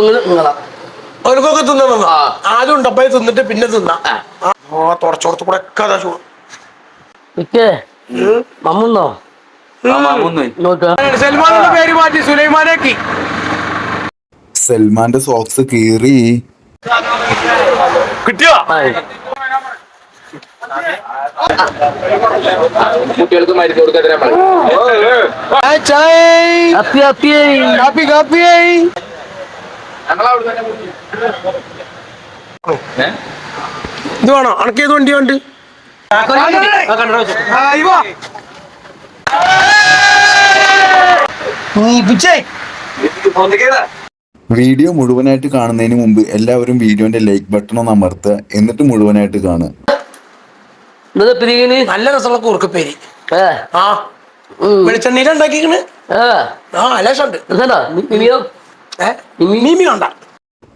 നിങ്ങളാ. അവർക്കൊക്കെ തിന്നണം. ആദ്യം ഉണ്ടപ്പോ തിന്നിട്ട് പിന്നെ തിന്നാ. ആ. കൂടെ മമ്മുന്നോ. സൽമാന്റെ പേര് മാറ്റി സുലൈമാനേക്ക്. സൽമാന്റെ സോക്സ് കീറി. കിട്ടിയോ. കുട്ടികൾക്ക് മരുന്ന് കൊടുക്കാൻ അപ്പി അപ്പി കാപ്പി കാപ്പി ഇത് വേണോ? അനക്ക് ഏത് വണ്ടി വേണ്ട വീഡിയോ മുഴുവനായിട്ട് കാണുന്നതിന് മുമ്പ് എല്ലാവരും വീഡിയോന്റെ ലൈക്ക് ബട്ടൺ ഒന്ന് അമർത്തുക. എന്നിട്ട് മുഴുവനായിട്ട് കാണുക. നല്ല രസമുള്ള കുറുക്കപ്പേരി. ഏ. ആ. അല്ലേ വെളിച്ചെണ്ണീല മീമി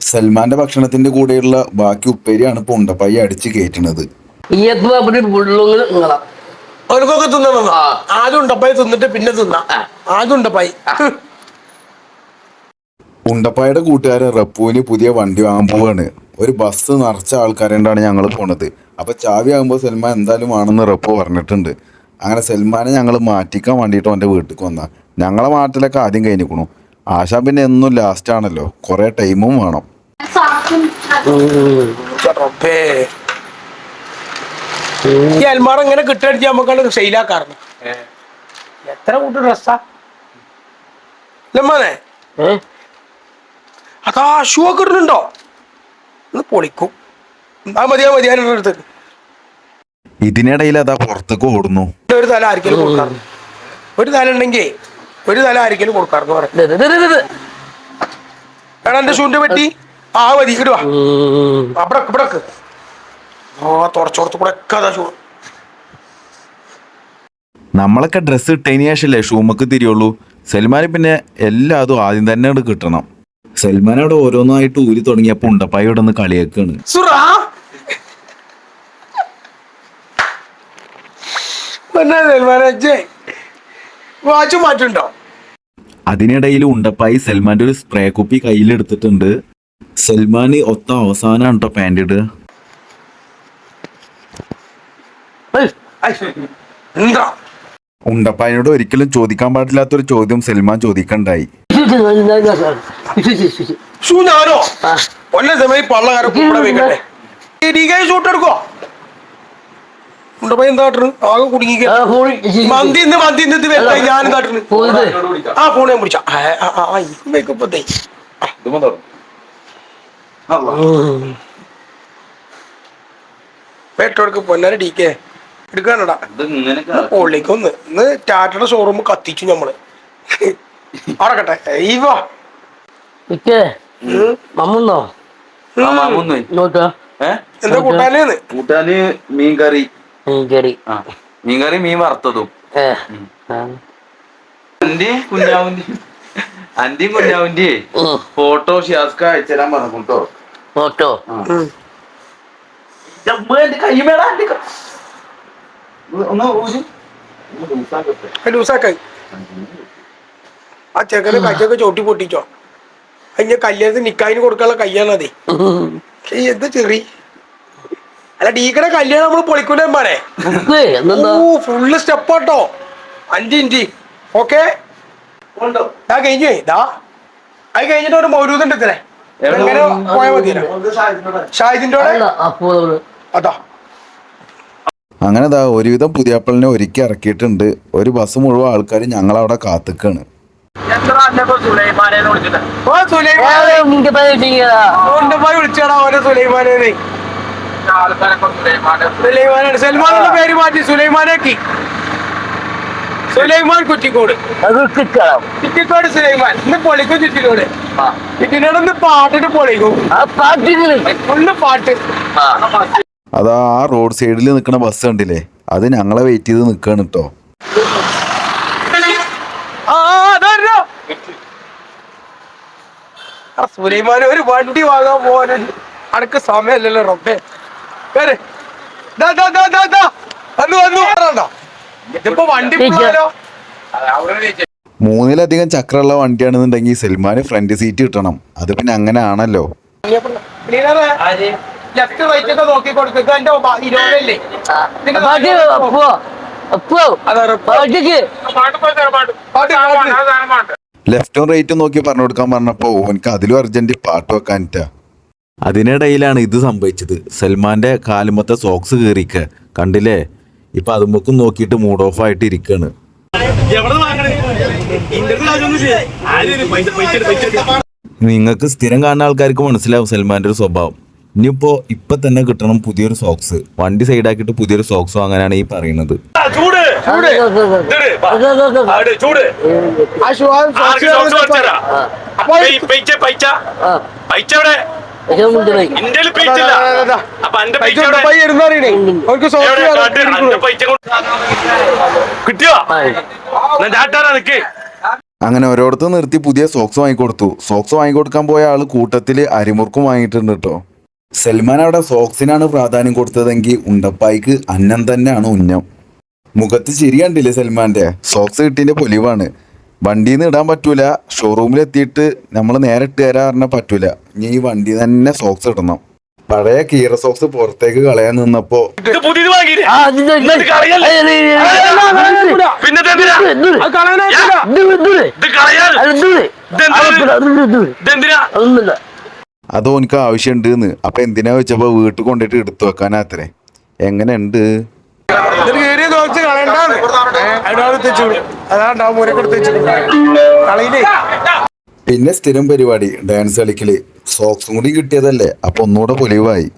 സൽമാന്റെ ഭക്ഷണത്തിന്റെ കൂടെയുള്ള ബാക്കി ഉപ്പേരിയാണ് ഇപ്പൊ ഉണ്ടപ്പായി അടിച്ച് കയറ്റുന്നത് തിന്നണം ആദ്യം ഉണ്ടപ്പായി തിന്നിട്ട് പിന്നെ തിന്നാ. ആദ്യം ഉണ്ടപ്പായി. ഉണ്ടപ്പായുടെ കൂട്ടുകാരൻ റപ്പുവിന് പുതിയ വണ്ടി വാങ്ങാൻ പോവാണ്. ഒരു ബസ് നിറച്ച ആൾക്കാരുണ്ടാണ് ഞങ്ങൾ പോണത്. അപ്പൊ ചാവി ആകുമ്പോൾ സൽമാൻ എന്തായാലും വേണമെന്ന് റപ്പു പറഞ്ഞിട്ടുണ്ട്. അങ്ങനെ സൽമാനെ ഞങ്ങൾ മാറ്റിക്കാൻ വേണ്ടിയിട്ട് അവന്റെ വീട്ടിൽ വന്ന. ഞങ്ങളെ മാറ്റിലൊക്കെ ആദ്യം കഴിഞ്ഞിക്കണു. ആശാ പിന്നെ എന്നും ലാസ്റ്റ് ആണല്ലോ. കുറെ ടൈമും വേണം. അൽമാറങ്ങനെ ഈ അൽമാറ ഇങ്ങനെ കിട്ടടിച്ച് നമുക്കാണ് സെയിലാക്കാറുണ്ട് എത്ര കൂട്ട് ഡ്രസ്സാ ലമ്മാനെ അതാ ഷൂ ഒക്കെ ഇടുന്നുണ്ടോ? ഒന്ന് പൊളിക്കും. ആ മതിയാ മതിയാ അടുത്ത്? ഇതിനിടയിൽ അതാ പുറത്തേക്ക് ഓടുന്നു. ഒരു തല ആർക്കെങ്കിലും ഒരു തല ഉണ്ടെങ്കിൽ ഒരു തല ആരെങ്കിലും കൊടുക്കാറെന്ന് പറയാം. എടാ എന്റെ ഷൂന്റെ പറ്റി ആ മതി ഇടുവാ. അവിടക്ക് ഇവിടക്ക് ആ തുറച്ചോർത്ത് കൂടെ ഒക്കെ അതാ ഷൂ നമ്മളൊക്കെ ഡ്രസ്സ് ഇട്ടതിന് ശേഷമല്ലേ ഷൂമക്ക് തിരിയുള്ളൂ. സൽമാന് പിന്നെ എല്ലാ അതും ആദ്യം തന്നെ അവിടെ കിട്ടണം. സൽമാൻ അവിടെ ഓരോന്നായിട്ട് ഊരി തുടങ്ങിയപ്പോൾ ഉണ്ടപ്പായി ഇവിടെ നിന്ന് കളിയാക്കാണ്. സുറാ. വാച്ച് മാറ്റുണ്ടോ? അതിനിടയിൽ ഉണ്ടപ്പായി സൽമാന്റെ ഒരു സ്പ്രേ കുപ്പി കയ്യിലെടുത്തിട്ടുണ്ട്. സൽമാൻ ഒത്ത അവസാനാണ് കേട്ടോ പാന്റ് ഇട്. ഉണ്ടപ്പായനോട് ഒരിക്കലും ചോദിക്കാൻ പാടില്ലാത്തൊരു ചോദ്യം സൽമാൻ ചോദിക്കണ്ടായി. ഞാനോ? ഒന്നെ സമയം പള്ളകാരെ കൂടെ വെക്കട്ടെ ഷൂട്ട് എടുക്കോ ഉണ്ടപ്പോ ഞാൻ ആ ഫോൺ പെട്ടോടക്ക് പൊന്നാരെ ഡിക്കേ എടുക്കാനടാ. പൊള്ളിക്ക് ഒന്ന് ഇന്ന് ടാറ്റയുടെ ഷോറൂം കത്തിച്ചു നമ്മൾ അടക്കട്ടെ. ഈവാ എന്താ കൂട്ടാനേന്ന്? കൂട്ടാന് മീൻകറി. മീൻകറി. ആ മീൻകറി മീൻ വറുത്തതും. അന്റെ കുഞ്ഞാവിന്റെ അന്റെയും കുഞ്ഞാവിന്റെ ഫോട്ടോ ഷിയാസ്ക അയച്ചുതരാൻ പറഞ്ഞു കേട്ടോ ഫോട്ടോ? കൈ വേടാ ഒന്ന് ഊരി. ലൂസാക്കായി ആ ചെക്കനെ കൈക്കൊക്കെ ചോട്ടി പൊട്ടിച്ചോ? അതിന്റെ കല്യാണത്തിന് നിക്കായിന് കൊടുക്കാനുള്ള കയ്യാണതേ. എന്താ ചെറിയ അല്ല ഡീക്കടെ കല്യാണം നമ്മൾ പൊളിക്കൂലേ ഫുള്ള് സ്റ്റെപ്പ് കേട്ടോ അഞ്ച് ഇഞ്ചി ഓക്കെ? ഇതാ കഴിഞ്ഞു. ഇതാ അത് കഴിഞ്ഞിട്ട് ഒരു മൗരൂദുണ്ട് ഇത്രേ ഇതിലെ എങ്ങനെ പോയാൽ മതിയല്ലോ. ഷാഹിദിന്റെ അതാ. അങ്ങനെ ദാ ഒരുവിധം പുതിയാപ്പളിനെ ഒരുക്കി ഇറക്കിയിട്ടുണ്ട്. ഒരു ബസ് മുഴുവൻ ആൾക്കാർ ഞങ്ങളവിടെ കാത്തുക്കാണ്. ഓ സുലൈമാനെ. വിളിച്ചടാ വിളിച്ചാടാ ഓനെ സുലൈമാനെ സുലൈമാനാണ്. സൽമാനുള്ള പേര് മാറ്റി സുലൈമാനേക്ക്. സുലൈമാൻ കുറ്റിക്കോട്. സുലൈമാൻ. ഇന്ന് പൊളിക്കും ചുറ്റിക്കോട് ചുറ്റിനോട് ഇന്ന് പാട്ടിട്ട് പൊളിക്കും. പാട്ട്. അതാ ആ റോഡ് സൈഡിൽ നിൽക്കുന്ന ബസ് കണ്ടില്ലേ? അത് ഞങ്ങളെ വെയിറ്റ് ചെയ്ത് നിക്കാണ് കേട്ടോ സുലൈമാൻ ഒരു വണ്ടി വാങ്ങാൻ പോകാൻ അനക്ക് സമയമല്ലല്ലോ റബ്ബേ. കേറ്. ദാ, ദാ, ദാ, ദാ, ദാ. വന്നു വന്നു. പറഞ്ഞോ ഇതിപ്പോ വണ്ടി മൂന്നിലധികം ചക്രമുള്ള വണ്ടിയാണെന്നുണ്ടെങ്കിൽ സൽമാന് ഫ്രണ്ട് സീറ്റ് കിട്ടണം. അത് പിന്നെ അങ്ങനെ ആണല്ലോ. ലെഫ്റ്റ് റൈറ്റ് ഒക്കെ നോക്കി കൊടുക്കുക എന്റെ ഇരുപതല്ലേ? പാട്ട് അപ്പോ അപ്പോ പാട്ടിക്ക് ലെഫ്റ്റും റൈറ്റും നോക്കി പറഞ്ഞു കൊടുക്കാൻ പറഞ്ഞപ്പോ ഓനക്ക് അതിലും അർജന്റ് പാട്ട് വെക്കാനിട്ടാ. അതിനിടയിലാണ് ഇത് സംഭവിച്ചത്. സൽമാന്റെ കാലുമത്തെ സോക്സ് കയറിക്ക കണ്ടില്ലേ? ഇപ്പൊ അതുമൊക്കും നോക്കിയിട്ട് മൂഡ് ഓഫ് ആയിട്ട് ഇരിക്കാണ്. നിങ്ങൾക്ക് സ്ഥിരം കാണുന്ന ആൾക്കാർക്ക് മനസ്സിലാവും സൽമാന്റെ ഒരു സ്വഭാവം. ഇനിയിപ്പോ ഇപ്പൊ തന്നെ കിട്ടണം പുതിയൊരു സോക്സ് വണ്ടി സൈഡാക്കിയിട്ട് പുതിയൊരു സോക്സ് വാങ്ങാനാണ് ഈ പറയുന്നത്. ചൂട്. കിട്ടിയോ? നിക്ക്. അങ്ങനെ ഓരോരുത്തർ നിർത്തി പുതിയ സോക്സ് വാങ്ങിക്കൊടുത്തു സോക്സ് വാങ്ങിക്കൊടുക്കാൻ പോയ ആൾ കൂട്ടത്തിൽ അരിമുറുക്കും വാങ്ങിയിട്ടുണ്ട് കേട്ടോ സൽമാൻ അവിടെ സോക്സിനാണ് പ്രാധാന്യം കൊടുത്തതെങ്കിൽ ഉണ്ടപ്പായിക്ക് അന്നം തന്നെയാണ് ഉന്നം. മുഖത്ത് ചിരി കണ്ടില്ലേ സൽമാന്റെ? സോക്സ് കിട്ടിയതിന്റെ പൊലിവാണ്. വണ്ടിയിൽ നിന്ന് ഇടാൻ പറ്റൂല. ഷോറൂമിൽ എത്തിയിട്ട് നമ്മൾ നേരെ ഇട്ട് തരാൻ പറഞ്ഞാൽ പറ്റൂല. ഇനി ഈ വണ്ടി തന്നെ സോക്സ് ഇടണം. പഴയ കീറ സോക്സ് പുറത്തേക്ക് കളയാൻ നിന്നപ്പോ അത് ഓനിക്ക് ആവശ്യമുണ്ട് എന്ന് അപ്പൊ എന്തിനാ വെച്ചപ്പോ വീട്ടിൽ കൊണ്ടിട്ട് എടുത്തു വെക്കാനാത്രേ എങ്ങനെയുണ്ട്? ഇതിൽ മുര കൊടുത്ത് കളയിലേ. പിന്നെ സ്ഥിരം പരിപാടി ഡാൻസ് കളിക്കൽ. സോക്സും കൂടി കിട്ടിയതല്ലേ അപ്പൊ ഒന്നുകൂടെ പൊലിവായി.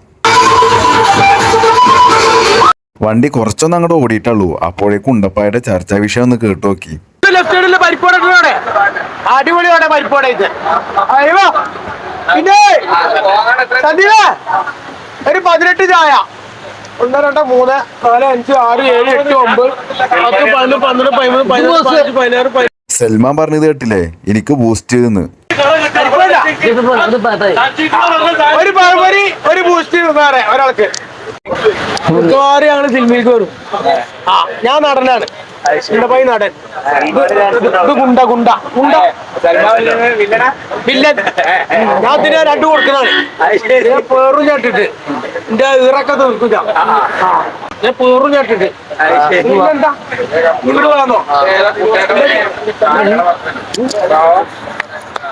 വണ്ടി കുറച്ചൊന്നും അങ്ങോട്ട് ഓടിയിട്ടുള്ളൂ അപ്പോഴേക്കും ഉണ്ടപ്പായുടെ ചർച്ചാ വിഷയം ഒന്ന് കേട്ടു നോക്കി. അടിപൊളിയോടെ പരിപ്പോടെ ഇത്. പിന്നെ ഒരു പതിനെട്ട് ചായ. ഒന്ന് രണ്ട് മൂന്ന് നാല് അഞ്ച് ആറ് ഏഴ് എട്ട് ഒമ്പത് പത്ത് പതിനൊന്ന് പന്ത്രണ്ട് പതിമൂന്ന് പതിനഞ്ച് പതിനാറ് സൽമാൻ പറഞ്ഞത് കേട്ടില്ലേ എനിക്ക് ബൂസ്റ്റ് എന്ന് ഒരു ഒരു ബൂസ്റ്റ് വേറെ ഒരാൾക്ക് മിക്കവാറും ഞങ്ങൾ സിനിമയിലേക്ക് വരും. ആ ഞാൻ നടനാണ്. ചിന്നപ്പായി നടൻ. ഗുണ്ട ഗുണ്ട. ഗുണ്ട. ഞാൻ ഇതിനെ രണ്ടു കൊടുക്കുന്നതാണ് ഞാൻ പേറും ചാട്ടിട്ട് എന്റെ ഇറക്കെ തീർക്കും ഞാൻ പേറും ചാട്ടിട്ട് ഇങ്ങോട്ട് വന്നോ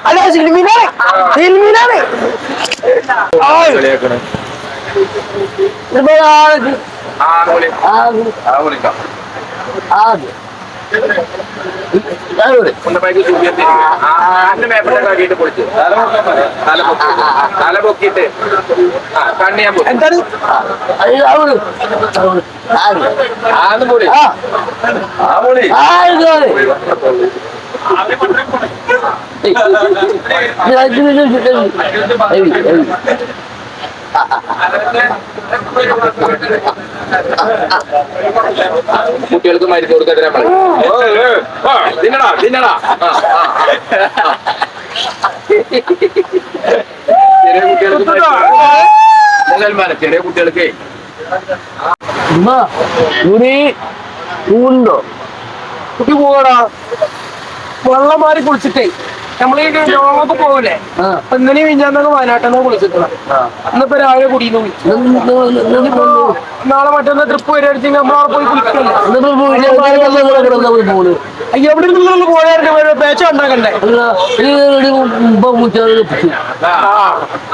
അല്ല സിനിമീനാണ് സിനിമീനാണ് തല പൊക്കിട്ട് കണ്ണി ഞാൻ. എന്താണ് ആന്ന് പൊളി ആ പൊളി കുട്ടികൾക്ക് മരുന്ന് തിന്നടാ തിന്നടാ. ആ, ആ. ചെറിയ കുട്ടികൾക്ക് ചെറിയ കുട്ടി പോകടാ വെള്ളം മാറി കുളിച്ചിട്ടേ. നമ്മളീ ലോങ്ങൊക്കെ പോകൂലേ. അപ്പൊ ഇന്നലെ മിഞ്ഞാന്നൊക്കെ വയനാട്ടിൽ കുളിച്ചിട്ടുള്ള ഇന്നിപ്പോ രാവിലെ ഇനിയിപ്പോ നാളെ മറ്റന്ന ട്രിപ്പ് വരികയാണെങ്കിൽ നമ്മളവിടെ പോയി കുളിക്കല്ലേ? പോണ് അയ്യോ അവിടെ നിന്നുള്ള പോയായിരുന്നു? പേച്ച ഉണ്ടാക്കണ്ടേ?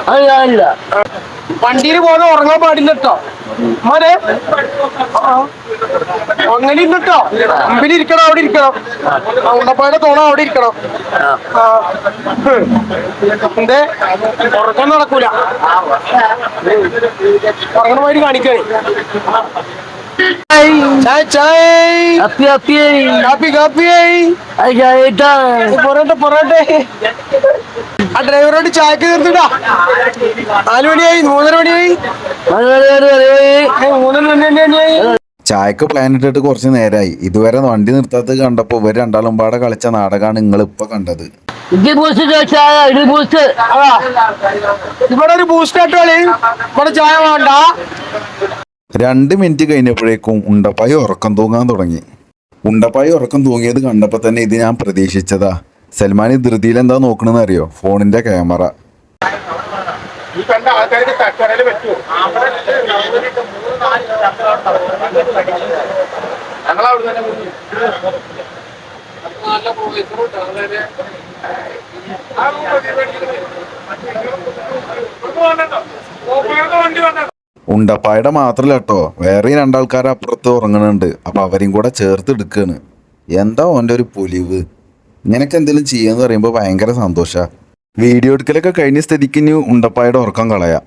അത് ഞാനില്ല. വണ്ടിയിൽ പോലെ ഉറങ്ങാൻ പാടില്ല കേട്ടോ മോനെ. അങ്ങനെ ഇന്നിട്ടോ മുമ്പിൽ ഇരിക്കണം അവിടെ ഇരിക്കണം. ഉണ്ടപ്പായുടെ തോണ അവിടെ ഇരിക്കണം. ആ. എന്തേ? ഉറക്കം നടക്കൂല. ഉറങ്ങണമാതിരി കാണിക്കണേ. ചായ ചായ അപ്പി അപ്പി കാപ്പി കാപ്പി പൊറോട്ടെ പൊറോട്ടെ ആ ഡ്രൈവറോട് ചായക്ക് തീർത്തിട്ടാ നാല് മണിയായി മൂന്നര മണിയായി മൂന്നര മണി തന്നെയായി ചായക്ക് പ്ലാൻ ഇട്ടിട്ട് കുറച്ച് നേരമായി ഇതുവരെ വണ്ടി നിർത്താത്തത് കണ്ടപ്പോൾ ഇവർ രണ്ടാളും പാടെ കളിച്ച നാടകമാണ് നിങ്ങൾ ഇപ്പൊ കണ്ടത് ഇവിടെ ഒരു ബൂസ്റ്റ് ആട്ടോളി ഇവിടെ ചായ വേണ്ട. രണ്ട് മിനിറ്റ് കഴിഞ്ഞപ്പോഴേക്കും ഉണ്ടപ്പായി ഉറക്കം തൂങ്ങാൻ തുടങ്ങി. ഉണ്ടപ്പായി ഉറക്കം തൂങ്ങിയത് കണ്ടപ്പോൾ തന്നെ ഇത് ഞാൻ പ്രതീക്ഷിച്ചതാ. സൽമാൻ ധൃതിയിൽ എന്താ നോക്കണമെന്ന് അറിയോ? ഫോണിന്റെ ക്യാമറ. ഈ കണ്ട തന്നെ പോലീസുണ്ട് വളരെ ഉണ്ടപ്പായുടെ മാത്രല്ല കേട്ടോ വേറെയും രണ്ടാൾക്കാർ അപ്പുറത്ത് ഉറങ്ങണുണ്ട്. അപ്പൊ അവരെയും കൂടെ ചേർത്ത് എടുക്കാണ്. എന്താ ഓന്റെ ഒരു പൊലിവ്? ഇങ്ങനെയൊക്കെ എന്തെങ്കിലും ചെയ്യാന്ന് പറയുമ്പോൾ ഭയങ്കര സന്തോഷ. വീഡിയോ എടുക്കലൊക്കെ കഴിഞ്ഞ സ്ഥിതിക്ക് ഇനി ഉണ്ടപ്പായുടെ ഉറക്കം കളയാം.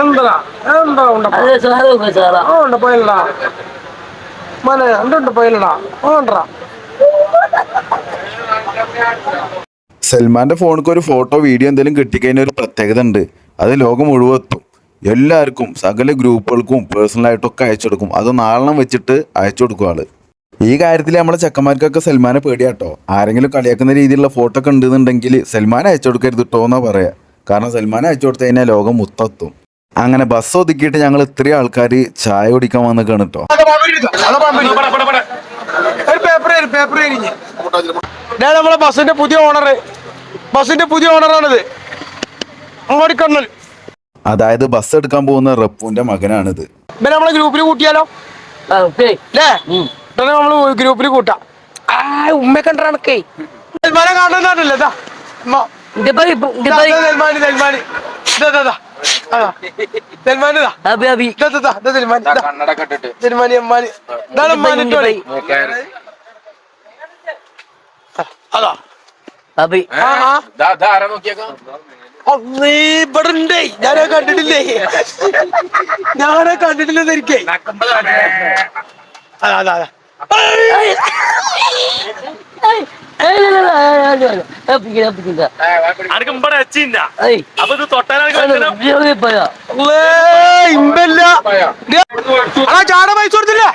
എന്താ? എന്താ ഉണ്ട അത് സാറോ സാറാ ആ ഉണ്ട് പോയില്ലടാ ഓണ്ടറാ സൽമാന്റെ ഫോണിക്ക് ഒരു ഫോട്ടോ വീഡിയോ എന്തെങ്കിലും കിട്ടിക്കഴിഞ്ഞ ഒരു പ്രത്യേകത ഉണ്ട്. അത് ലോകം മുഴുവൻ എത്തും എല്ലാവർക്കും സകല ഗ്രൂപ്പുകൾക്കും പേഴ്സണലായിട്ടൊക്കെ അയച്ചു കൊടുക്കും. അത് നാളെ വെച്ചിട്ട് അയച്ചു കൊടുക്കും ആൾ. ഈ കാര്യത്തിൽ നമ്മളെ ചെക്കന്മാർക്കൊക്കെ സൽമാനെ പേടിയാട്ടോ. ആരെങ്കിലും കളിയാക്കുന്ന രീതിയിലുള്ള ഫോട്ടോ ഒക്കെ ഉണ്ടെന്നുണ്ടെങ്കിൽ സൽമാൻ അയച്ചു കൊടുക്കരുത് കേട്ടോ എന്നാ പറയാ. കാരണം സൽമാൻ അയച്ചു കൊടുത്തു കഴിഞ്ഞാൽ ലോകം മുത്തെത്തും. അങ്ങനെ ബസ് ഒതുക്കിയിട്ട് ഞങ്ങൾ ഇത്രയും ആൾക്കാർ ചായ കുടിക്കാൻ വന്നിക്കാണ് കേട്ടോ നമ്മളെ ബസ്സിന്റെ പുതിയ ഓണർ ബസ്സിന്റെ പുതിയ ഓണറാണിത് അങ്ങോട്ട് കണ്ണൽ. അതായത് ബസ് എടുക്കാൻ പോകുന്ന റപ്പുവിന്റെ മകനാണിത്. ഇവനെ നമ്മളെ ഗ്രൂപ്പിൽ കൂട്ടിയാലോ? നമ്മൾ ഗ്രൂപ്പിൽ കൂട്ടാം. ആ ഉമ്മ. കണ്ടേ സൽമാനെ ഇവിടെ ഞാനത് കണ്ടിട്ടില്ലേ? ഞാനത് കണ്ടിട്ടില്ലെന്നിരിക്കേ അതാ അതാ അതാ. ചാട പൈസ കൊടുത്തില്ലേ?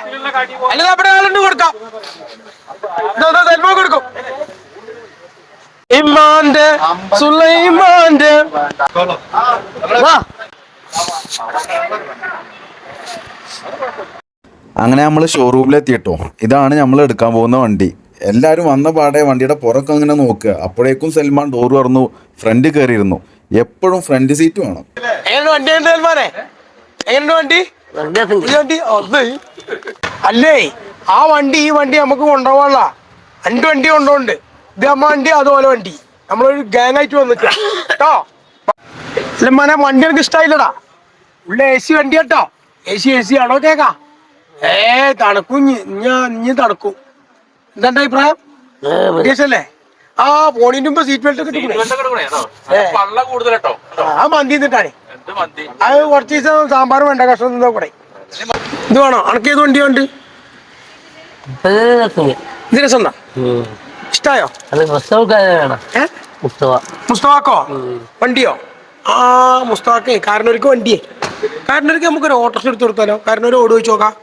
അല്ല അവിടെ ആളുണ്ട് കൊടുക്കാം. കൊടുക്കും. ഇമ്മാന്റെ സുലൈമാന്റെ. വാ. അങ്ങനെ നമ്മൾ ഷോറൂമിലെത്തിയിട്ടോ ഇതാണ് നമ്മൾ എടുക്കാൻ പോകുന്ന വണ്ടി. എല്ലാവരും വന്ന പാടെ വണ്ടിയുടെ പുറക്കം അങ്ങനെ നോക്കുക. അപ്പോഴേക്കും സൽമാൻ ഡോർ തുറന്നു ഫ്രണ്ട് കയറിയിരുന്നു. എപ്പോഴും ഫ്രണ്ട് സീറ്റ് വേണം. അല്ലേ? ആ വണ്ടി ഈ വണ്ടി നമുക്ക് കൊണ്ടുപോകാനുള്ള. രണ്ട് വണ്ടി കൊണ്ടുപോണ്ട് ഇത് അമ്മ വണ്ടി അതുപോലെ വണ്ടി. നമ്മളൊരു ഗാങ് ആയിട്ട് വന്നിട്ട്. കേട്ടോ അല്ല മോനെ വണ്ടി എനിക്ക് ഇഷ്ടമായില്ലടാ ഉള്ള എ സി വണ്ടി കേട്ടോ. എ സി എ സി ആണോ കേക്കാ? ഏ തണുക്കും. ഞാൻ ഇനി തണുക്കും. എന്താ അഭിപ്രായം? അല്ലേ ആ പോണിന്റെ മുമ്പ് സീറ്റ് ബെൽറ്റ് കൂടുതൽ ആ മന്തി നിന്നിട്ടാണ് അത് കുറച്ച് ദിവസം സാമ്പാർ വേണ്ട കഷ്ണം നിന്നാ കൂടെ. ഇത് വേണോ? അനക്ക് ഏത് വണ്ടി ഉണ്ട് ഇത് രസം ഇഷ്ടായോ? മുസ്തവാക്കോ വണ്ടിയോ? ആ മുസ്തവാക്കേ കാരണവർക്ക് വണ്ടിയേ. കാരണവർക്ക് നമുക്കൊരു ഓട്ടോസ് എടുത്ത് കൊടുത്താലോ? കാരണവര് ഓട് വെച്ച് നോക്കാം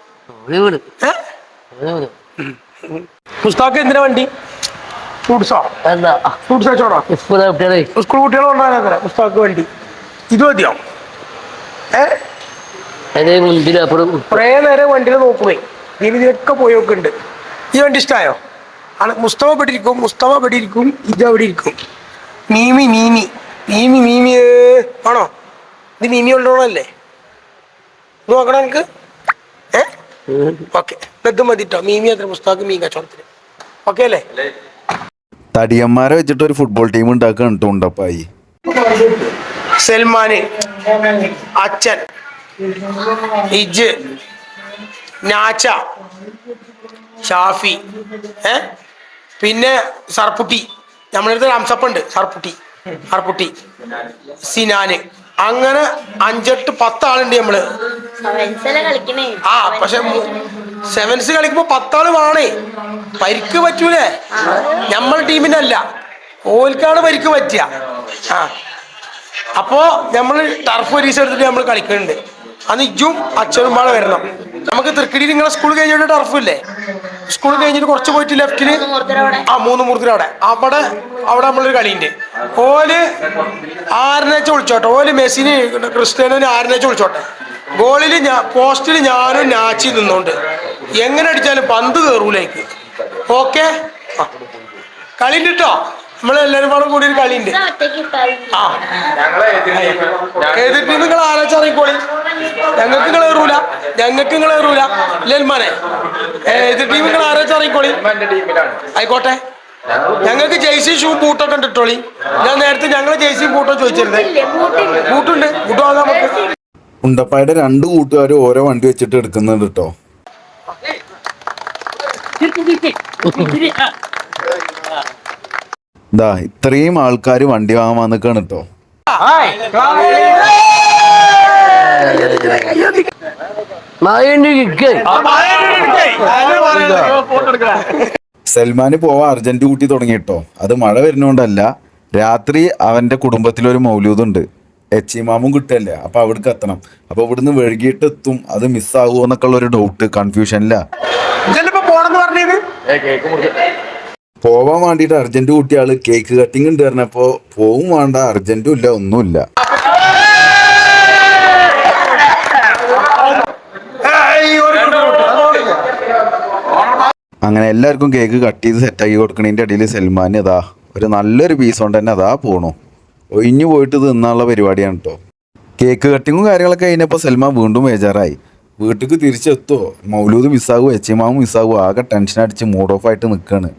മുസ്താഖ് എന്തിനാ വണ്ടി? ഫ്രൂട്ട്സോ? എന്താ ഫ്രൂട്ട്സ് വെച്ചോടോ സ്കൂൾ കുട്ടികളെ സ്കൂൾ കൊണ്ടുപോകാൻ മുസ്താഖ് വണ്ടി. ഇത് മതിയോ? ഏ? കുറേ നേരം വണ്ടിയിൽ നോക്കുമേ ഇതിന് ഇതിലൊക്കെ പോയി നോക്കുന്നുണ്ട്. ഈ വണ്ടി ഇഷ്ടമായോ ആണ് മുസ്തഫ ഇവിടെ ഇരിക്കും മുസ്തഫ ഇവിടെ ഇരിക്കും ഇത് അവിടെ ഇരിക്കും. മീമി മീമി. മീമി മീമി. ആണോ? ഇത് മീമി കൊണ്ടുപോകണല്ലേ? ഇത് നോക്കണം എനിക്ക് ഏ? ഓക്കെ. ഇത് മതി കേട്ടോ മീമി അത്ര മുസ്താഖ് മീൻ കച്ചവടത്തിന് ഓക്കെ അല്ലേ? തടിയന്മാരെ വെച്ചിട്ട് ഒരു ഫുട്ബോൾ ടീം ഉണ്ടാക്കാൻ ഉണ്ടപ്പായി സൽമാന് അച്ഛൻ ഇജ് നാച്ച ഷാഫി ഏ? പിന്നെ സർപ്പുട്ടി. നമ്മളടുത്ത് രാംസപ്പുണ്ട് സർപ്പുട്ടി സർപ്പുട്ടി സിനാന്. അങ്ങനെ അഞ്ചെട്ട് പത്താളുണ്ട് നമ്മൾ. ആ പക്ഷെ സെവൻസ് കളിക്കുമ്പോ പത്താൾ വേണേ. പരിക്ക് പറ്റൂലേ? നമ്മൾ ടീമിനല്ല. ഓൽക്കാണ് പരിക്ക് പറ്റിയ ആ. അപ്പോ നമ്മൾ ടർഫ് പരീക്ഷ എടുത്തിട്ട് നമ്മൾ കളിക്കുന്നുണ്ട് അന്ന് ഇജും അച്ഛനും പാടെ വരണം. നമുക്ക് തൃക്കടി നിങ്ങളെ സ്കൂൾ കഴിഞ്ഞിട്ട് ടർഫ് ഇല്ലേ? സ്കൂൾ കഴിഞ്ഞിട്ട് കുറച്ച് പോയിട്ട് ലെഫ്റ്റിൽ ആ മൂന്ന് മൂർത്തിന് അവിടെ. അവിടെ അവിടെ നമ്മളൊരു കളിയുണ്ട്. ഓൽ ആറിനേച്ച് വിളിച്ചോട്ടെ. ഓൽ മെസ്സിന് ക്രിസ്ത്യാനോന് ആറിനേച്ച് വിളിച്ചോട്ടെ. ഗോളിൽ പോസ്റ്റിൽ ഞാനും നാച്ചി നിന്നോണ്ട്. എങ്ങനെ അടിച്ചാലും പന്ത് കയറൂലേക്ക് ഓക്കെ? കളി കേട്ടോ നമ്മളെല്ലാരും പാടും കൂടി ഒരു കളിയുണ്ട്. ആ. ഏത് ടീം നിങ്ങൾ ആലോചിച്ചറിയിക്കോളി ഞങ്ങൾക്ക് നിങ്ങൾ കയറൂല ഞങ്ങൾക്ക് നിങ്ങൾ കയറൂല ലെൽമാനെ ഏത് ടീം നിങ്ങൾ ആലോചിച്ചറിയിക്കോളി ആയിക്കോട്ടെ. ഞങ്ങൾക്ക് ജെയ്സി ഷൂ ബൂട്ടൊക്കെ ഉണ്ട് ഇട്ടോളി ഞാൻ നേരത്തെ ഞങ്ങൾ ജെയ്സി ബൂട്ടോ ചോദിച്ചിരുന്നേ. ബൂട്ടുണ്ട്. ബൂട്ട് വാങ്ങാൻ നമുക്ക്. ഉണ്ടപ്പായുടെ രണ്ട് കൂട്ടുകാരും ഓരോ വണ്ടി വെച്ചിട്ട് എടുക്കുന്നുണ്ട് കേട്ടോ ഇതാ ഇത്രയും ആൾക്കാർ വണ്ടി വാങ്ങാൻ വന്നിക്കാണ് കേട്ടോ സൽമാന് പോവാ അർജന്റ് കൂട്ടി തുടങ്ങി കേട്ടോ അത് മഴ വരുന്നോണ്ടല്ല രാത്രി അവന്റെ കുടുംബത്തിലൊരു മൗലൂദുണ്ട്. എച്ചിമാമും കിട്ടല്ലേ? അപ്പൊ അവിടേക്ക് എത്തണം. അപ്പൊ ഇവിടുന്ന് വൈകിട്ട് എത്തും. അത് മിസ്സാകുമോ എന്നൊക്കെ ഉള്ള ഒരു ഡൗട്ട് കൺഫ്യൂഷനില്ല പോവാൻ വേണ്ടിട്ട് അർജന്റ് കൂട്ടിയ ആൾ കേക്ക് കട്ടിങ് ഉണ്ട് പറഞ്ഞപ്പോ പോവും വേണ്ട അർജന്റും ഇല്ല ഒന്നുമില്ല അങ്ങനെ എല്ലാവർക്കും കേക്ക് കട്ട് ചെയ്ത് സെറ്റ് ആക്കി കൊടുക്കണതിന്റെ ഇടയിൽ സൽമാൻ അതാ ഒരു നല്ലൊരു പീസ് കൊണ്ട് തന്നെ അതാ പോണു. ഒഴിഞ്ഞു പോയിട്ട് തിന്നാനുള്ള പരിപാടിയാണ് കേട്ടോ കേക്ക് കട്ടിങ്ങും കാര്യങ്ങളൊക്കെ കഴിഞ്ഞപ്പോൾ സൽമ വീണ്ടും ബേജാറായി. വീട്ടിലേക്ക് തിരിച്ചെത്തുമോ മൗലൂദ് മിസ്സാകുമോ എച്ചിമാവും മിസ്സാകുമോ ആകെ ടെൻഷൻ അടിച്ച് മൂഡ് ഓഫ് ആയിട്ട് നിൽക്കാണ്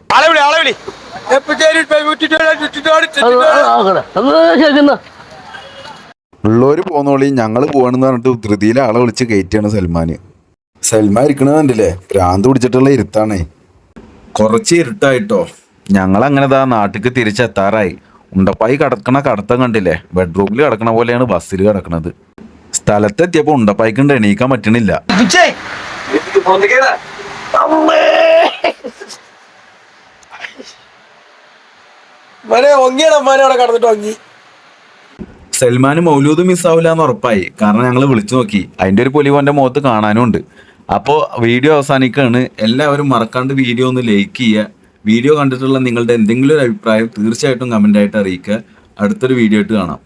ഉള്ളവര് പോന്നോളി ഞങ്ങൾ പോവാണെന്ന് പറഞ്ഞിട്ട് ധൃതിയിലെ ആളെ വിളിച്ച് കയറ്റിയാണ് സൽമാൻ സൽമാൻ ഇരിക്കണത് കണ്ടില്ലേ? ഭ്രാന്ത് പിടിച്ചിട്ടുള്ള ഇരുത്താണേ കുറച്ച് ഇരുട്ടായിട്ടോ? ഞങ്ങൾ അങ്ങനെ ദാ നാട്ടിക്ക് തിരിച്ചെത്താറായി. ഉണ്ടപ്പായി കിടക്കണ കടത്തം കണ്ടില്ലേ? ബെഡ്റൂമിൽ കിടക്കണ പോലെയാണ് ബസ്സിൽ കിടക്കണത്. സ്ഥലത്തെത്തിയപ്പോൾ ഉണ്ടപ്പായിക്കൊണ്ട് എണീക്കാൻ പറ്റണില്ല. സൽമാനും മൗലൂദും അമ്മാനെ അവിടെ കടന്നിട്ട് ഒങ്ങി. സൽമാൻ മൗലൂദ് മിസ്സാവില്ല എന്ന് ഉറപ്പായി. കാരണം ഞങ്ങൾ വിളിച്ചു നോക്കി. അതിന്റെ ഒരു പൊലിവന്റെ മുഖത്ത് കാണാനും ഉണ്ട്. അപ്പോൾ വീഡിയോ അവസാനിക്കുകയാണ് എല്ലാവരും മറക്കാണ്ട് വീഡിയോ ഒന്ന് ലൈക്ക് ചെയ്യുക. വീഡിയോ കണ്ടിട്ടുള്ള നിങ്ങളുടെ എന്തെങ്കിലും ഒരു അഭിപ്രായം തീർച്ചയായിട്ടും കമന്റായിട്ട് അറിയിക്കുക. അടുത്തൊരു വീഡിയോ ആയിട്ട് കാണാം.